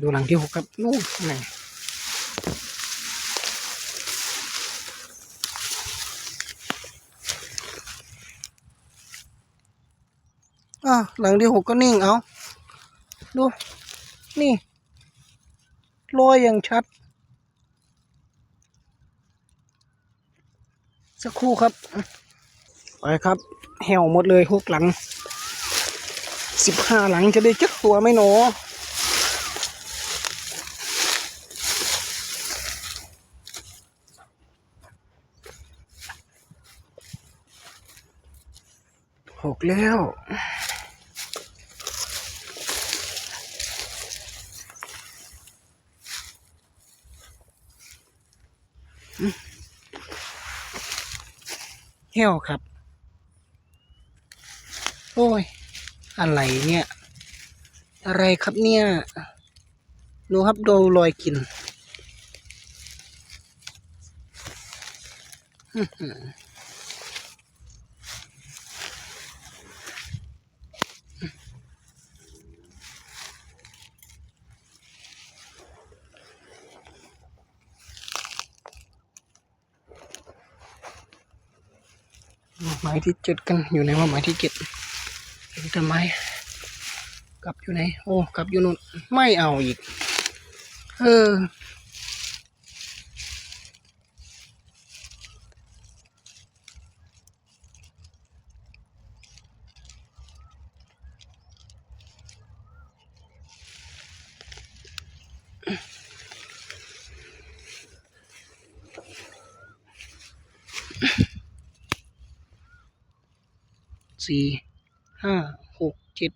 ดูหลังที่หกครับนู่นไงอะหลังที่หกก็นิ่งเอาดู นี่รอยอย่างชัด สักครู่ครับ ไปครับแหวหมดเลยหกหลังสิบห้าหลังจะได้จักตัวไหมหนอ หกแล้ว เหี้ยวครับ โอ้ย อะไรเนี่ย อะไรครับเนี่ย ดูครับดูรอยกิน อื หมายที่เจ็ดกันอยู่ไหนว่าหมายที่เจ็ดเห็นทำไมกลับอยู่ไหนโอ้กลับอยู่นู่นไม่เอาอีก เออ สี่ห้าหกเจ็ด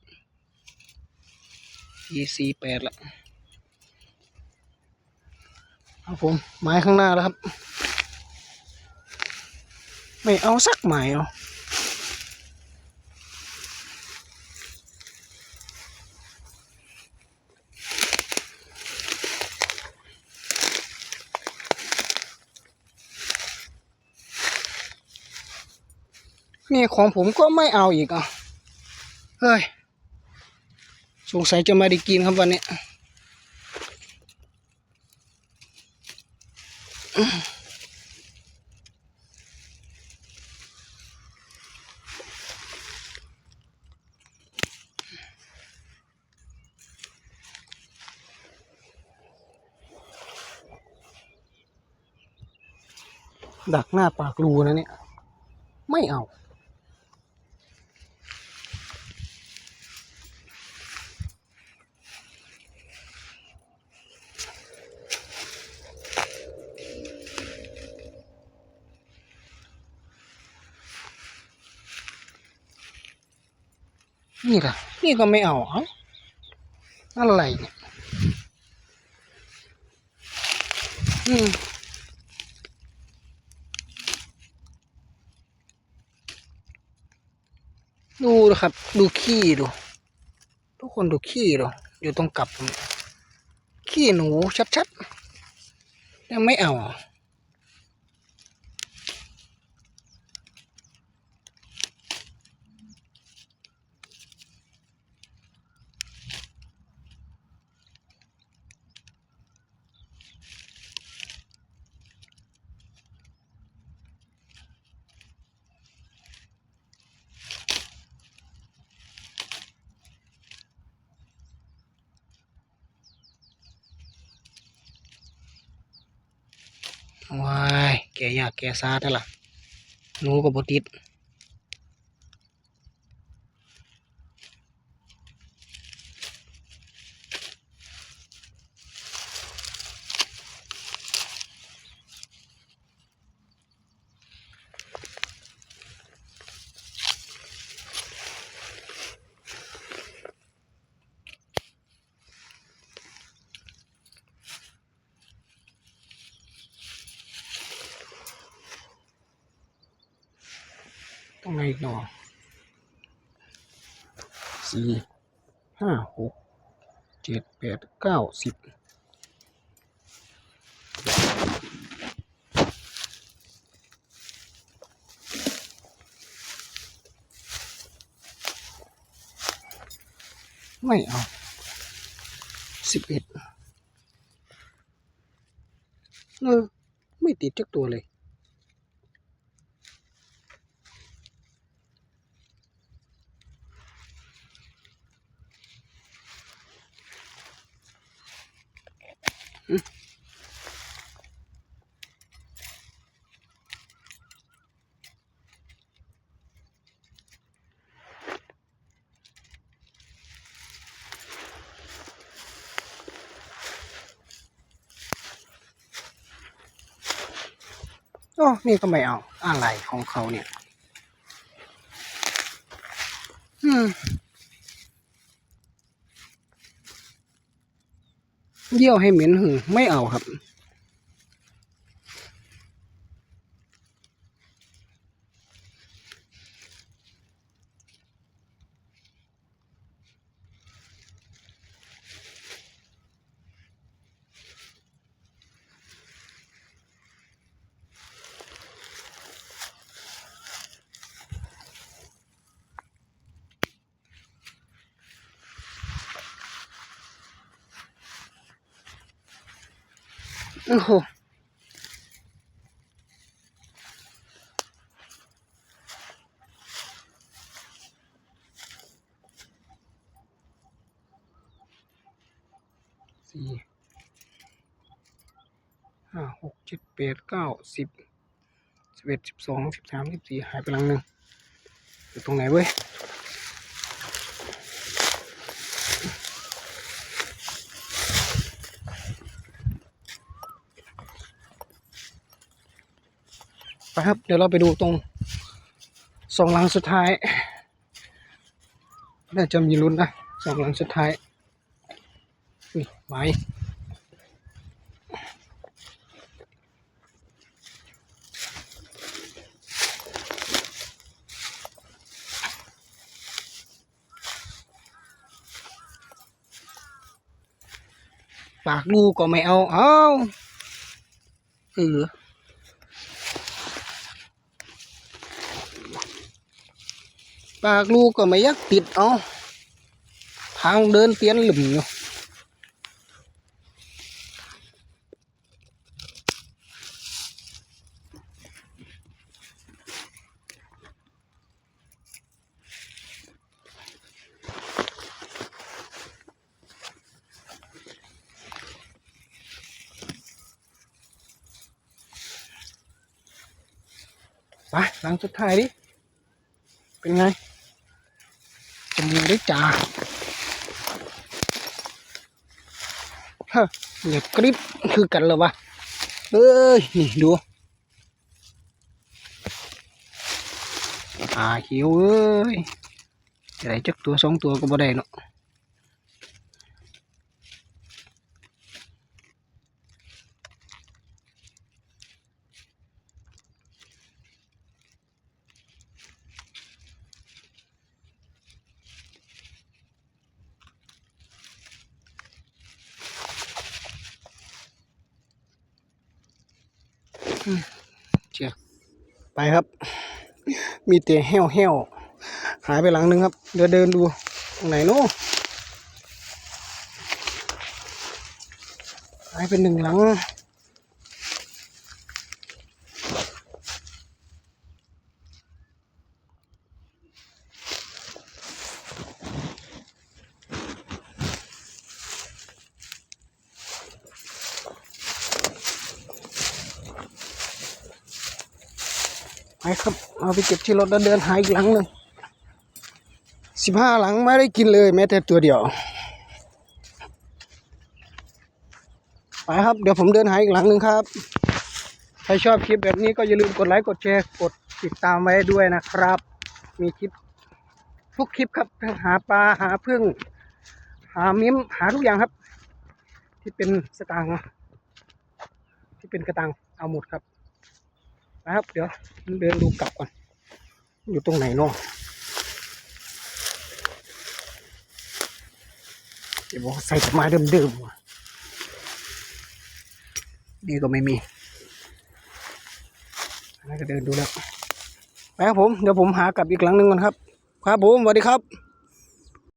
สี่สี่แปดละครับผมไม้ข้างหน้าแล้วครับ ไม่เอาสักไม้เอา นี่ของผมก็ไม่เอาอีกอะเฮ้ยสงสัยจะมาได้กินครับวันนี้ดักหน้าปากรูนะเนี่ย ไม่เอา นี่ล่ะ นี่ก็ไม่เอาเอ้าอะไรเนี่ยอืมดูนะครับ ดูขี้ดู ทุกคนดูขี้ดูอยู่ตรงกับ ขี้หนูชัดๆยังไม่เอา ว้ายแกยากแกซาแต่ละหนูก็บติด ต้องไงอีกหนอสี่ห้าหกเจ็ดแปดเก้าสิบไม่เอาสิบเอ็ดเออไม่ติดจักตัวเลย โอ้นี่ก็ไม่เอา อะไรของเขาเนี่ย อืม เยี่ยวให้เหม็นหึไม่เอาครับ โอ้โหสี่ห้าหกเจ็ดแปดเก้าสิบสิบเอ็ดสิบสองสิบสามสิบสี่หายไปหลังหนึ่งอยู่ตรงไหนเว้ย ครับ เดี๋ยวเราไปดูตรงสองหลังสุดท้าย น่าจะมีลุ้นนะสองหลังสุดท้ายไม้ปากลูกก็ไม่เอา เอาเออ ปากลูกก็ไม่อยากติดเอาทางเดินเตียนหลุมอยู่ไปหลังสุดท้ายดิ เป็นไง จมูกได้จ่าฮะเหนียบกริบคือกันเลยว เจียไปครับ มีเต่แห้วแห้วหายไปหลังนึงครับ เดี๋ยวเดินดูตรงไหนเนาะหายไปหนึ่งหลัง ไปครับ เอาไปเก็บที่รถแล้วเดินหาอีกหลังหนึ่งสิบห้าหลังไม่ได้กินเลยแม้แต่ตัวเดียว ไปครับ เดี๋ยวผมเดินหาอีกหลังหนึ่งครับ ใครชอบคลิปแบบนี้ก็อย่าลืมกดไลค์กดแชร์กดติดตามไว้ด้วยนะครับ มีคลิปทุกคลิปครับหาปลาหาพึ่ง หามิ้มหาทุกอย่างครับ ที่เป็นสตางค์ที่เป็นกระตังเอาหมดครับ ครับ เดี๋ยวเดินดูกลับก่อน อยู่ตรงไหนเนาะเดี๋ยวใส่ต้นไม้เดิมๆว่ะนี่ก็ไม่มีอันนั้นก็เดินดูแล้วไปครับผม เดี๋ยวผมหากลับอีกหลังหนึ่งก่อนครับ ครับผมสวัสดีครับ